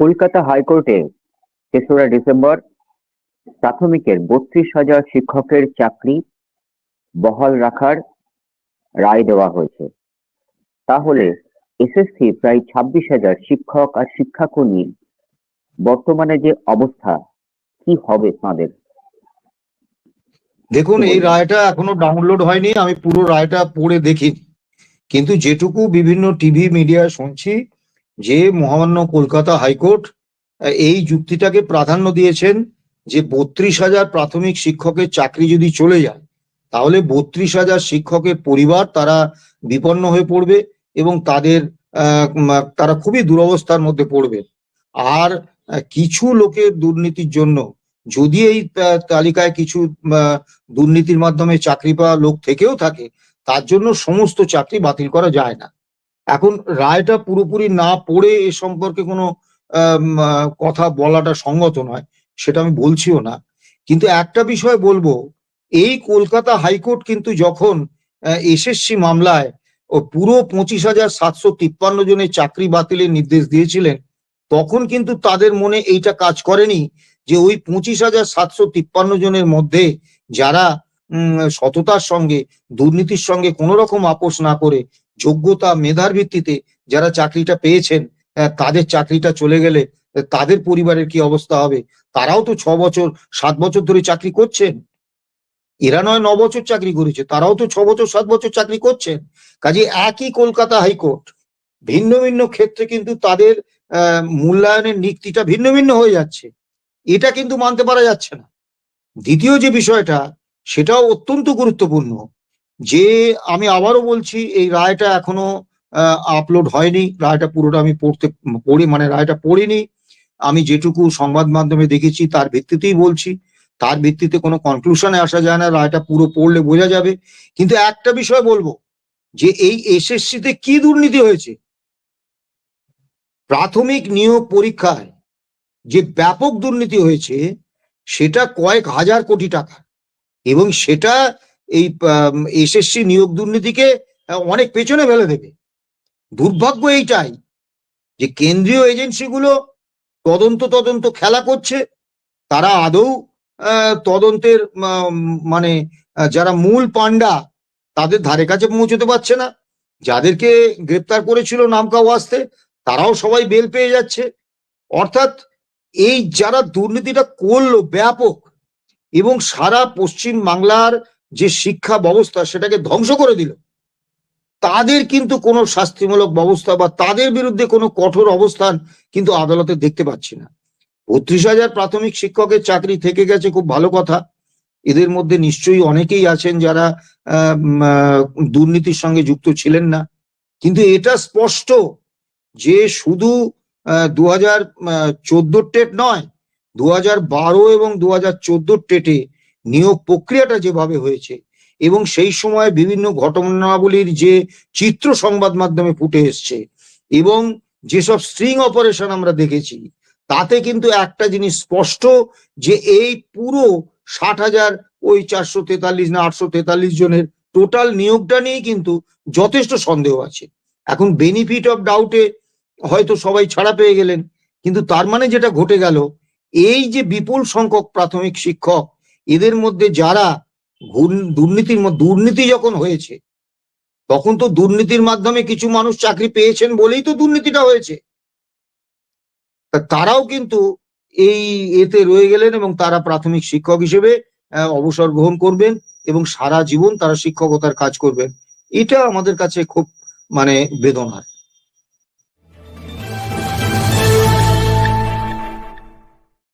কলকাতা হাইকোর্টে তেসরা ডিসেম্বর প্রাথমিকের বত্রিশ হাজার শিক্ষকের চাকরি বহাল রাখার রায় দেওয়া হয়েছে। তাহলে এসএসসি প্রায় ছাব্বিশ হাজার শিক্ষক আর শিক্ষাকর্মী বর্তমানে যে অবস্থা, কি হবে তাদের? দেখুন, এই রায়টা এখনও ডাউনলোড হয়নি, আমি পুরো রায়টা পড়ে দেখিনি কিন্তু যেটুকু বিভিন্ন টিভি মিডিয়া শুনছি যে মহামান্য কলকাতা হাইকোর্ট এই যুক্তিটাকে প্রাধান্য দিয়েছেন যে বত্রিশ হাজার প্রাথমিক শিক্ষকের চাকরি যদি চলে যায়, তাহলে বত্রিশ হাজার শিক্ষকের পরিবার তারা বিপন্ন হয়ে পড়বে এবং তাদের তারা খুবই দুরবস্থার মধ্যে পড়বে। আর কিছু লোকের দুর্নীতির জন্য যদি এই তালিকায় কিছু দুর্নীতির মাধ্যমে চাকরি পাওয়া লোক থেকেও থাকে, তার জন্য সমস্ত চাকরি বাতিল করা যায় না। এখন রায়টা পুরোপুরি না পড়ে এ সম্পর্কে কোনো কথা বলাটা সঙ্গত নয়, সেটা আমি বলছিও না। কিন্তু একটা বিষয় বলব, এই কলকাতা হাইকোর্ট কিন্তু যখন এসএসসি মামলায় ও পুরো পঁচিশ হাজার সাতশো তিপ্পান্ন জনের চাকরি বাতিলের নির্দেশ দিয়েছিলেন, তখন কিন্তু তাদের মনে এইটা কাজ করেনি যে ওই পঁচিশ হাজার সাতশো তিপ্পান্ন জনের মধ্যে যারা সততার সঙ্গে, দুর্নীতির সঙ্গে কোনো রকম আপোষ না করে যোগ্যতা মেধার ভিত্তিতে যারা চাকরিটা পেয়েছেন তাদের চাকরিটা চলে গেলে তাদের পরিবারের কি অবস্থা হবে? তারাও তো ছ বছর, সাত বছর ধরে চাকরি করছেন। এরা নয়, ন বছর চাকরি করেছে, তারাও তো ছ বছর, সাত বছর চাকরি করছেন। কাজে একই কলকাতা হাইকোর্ট ভিন্ন ভিন্ন ক্ষেত্রে কিন্তু তাদের মূল্যায়নের নীতিটা ভিন্ন ভিন্ন হয়ে যাচ্ছে। এটা কিন্তু মানতে পারা যাচ্ছে না। দ্বিতীয় যে বিষয়টা, সেটাও অত্যন্ত গুরুত্বপূর্ণ। যে আমি আবারও বলছি, এই রায়টা এখনও আপলোড হয়নি। রায়টা পুরোটা আমি পড়তে, পড়ি মানে রায়টা পড়িনি। আমি যেটুকু সংবাদ মাধ্যমে দেখেছি, তার ভিত্তিতেই বলছি। তার ভিত্তিতে কোনো কনক্লুশনে আসা যায় না। রায়টা পুরো পড়লে বোঝা যাবে। কিন্তু একটা বিষয় বলব, যে এই এসএসসি তে কি দুর্নীতি হয়েছে? প্রাথমিক নিয়োগ পরীক্ষায় যে ব্যাপক দুর্নীতি হয়েছে, সেটা কয়েক হাজার কোটি টাকা। এবং সেটা এই এসএসসি নিয়োগ দুর্নীতিকে অনেক পেছনে ফেলে দেবে। দুর্ভাগ্য এইটাই যে কেন্দ্রীয় এজেন্সিগুলো তদন্ত তদন্ত খেলা করছে, তারা আদৌ তদন্তের মানে যারা মূল পান্ডা তাদের ধারে কাছে পৌঁছতে পারছে না। যাদেরকে গ্রেপ্তার করেছিল নামকা ওয়াস্তে, তারাও সবাই বেল পেয়ে যাচ্ছে। অর্থাৎ এই যারা দুর্নীতিটা করল ব্যাপক এবং সারা পশ্চিম বাংলার যে শিক্ষা ব্যবস্থা সেটাকে ধ্বংস করে দিল। তাদের কিন্তু কোনো শাস্তিমূলক ব্যবস্থা বা তাদের বিরুদ্ধে কোনো কঠোর অবস্থান কিন্তু আদালতে দেখতে পাচ্ছি না। বত্রিশ হাজার প্রাথমিক শিক্ষকের চাকরি থেকে গেছে খুব ভালো কথা। এদের মধ্যে নিশ্চয়ই অনেকেই আছেন যারা দুর্নীতির সঙ্গে যুক্ত ছিলেন না। কিন্তু এটা স্পষ্ট যে শুধু দু হাজার টেট নয় দু বারো এবং দু হাজার টেটে নিয়োগ প্রক্রিয়াটা যেভাবে হয়েছে এবং সেই সময় বিভিন্ন ঘটনাবলীর যে চিত্র সংবাদ মাধ্যমে ফুটে এসছে এবং যেসব স্ট্রিং অপারেশন আমরা দেখেছি, তাতে কিন্তু একটা জিনিস স্পষ্ট যে এই পুরো ষাট হাজার, ওই চারশো তেতাল্লিশ না আটশো তেতাল্লিশ জনের টোটাল নিয়োগটা নিয়েই কিন্তু যথেষ্ট সন্দেহ আছে। এখন বেনিফিট অফ ডাউটে হয়তো সবাই ছাড়া পেয়ে গেলেন, কিন্তু তার মানে যেটা ঘটে গেল, এই যে বিপুল সংখ্যক প্রাথমিক শিক্ষক এদের মধ্যে যারা দুর্নীতির দুর্নীতি যখন হয়েছে, তখন তো দুর্নীতির মাধ্যমে কিছু মানুষ চাকরি পেয়েছেন বলেই তো দুর্নীতিটা হয়েছে। তারাও কিন্তু এই এতে রয়ে গেলেন এবং তারা প্রাথমিক শিক্ষক হিসেবে অবসর গ্রহণ করবেন এবং সারা জীবন তারা শিক্ষকতার কাজ করবেন। এটা আমাদের কাছে খুব মানে বেদনার।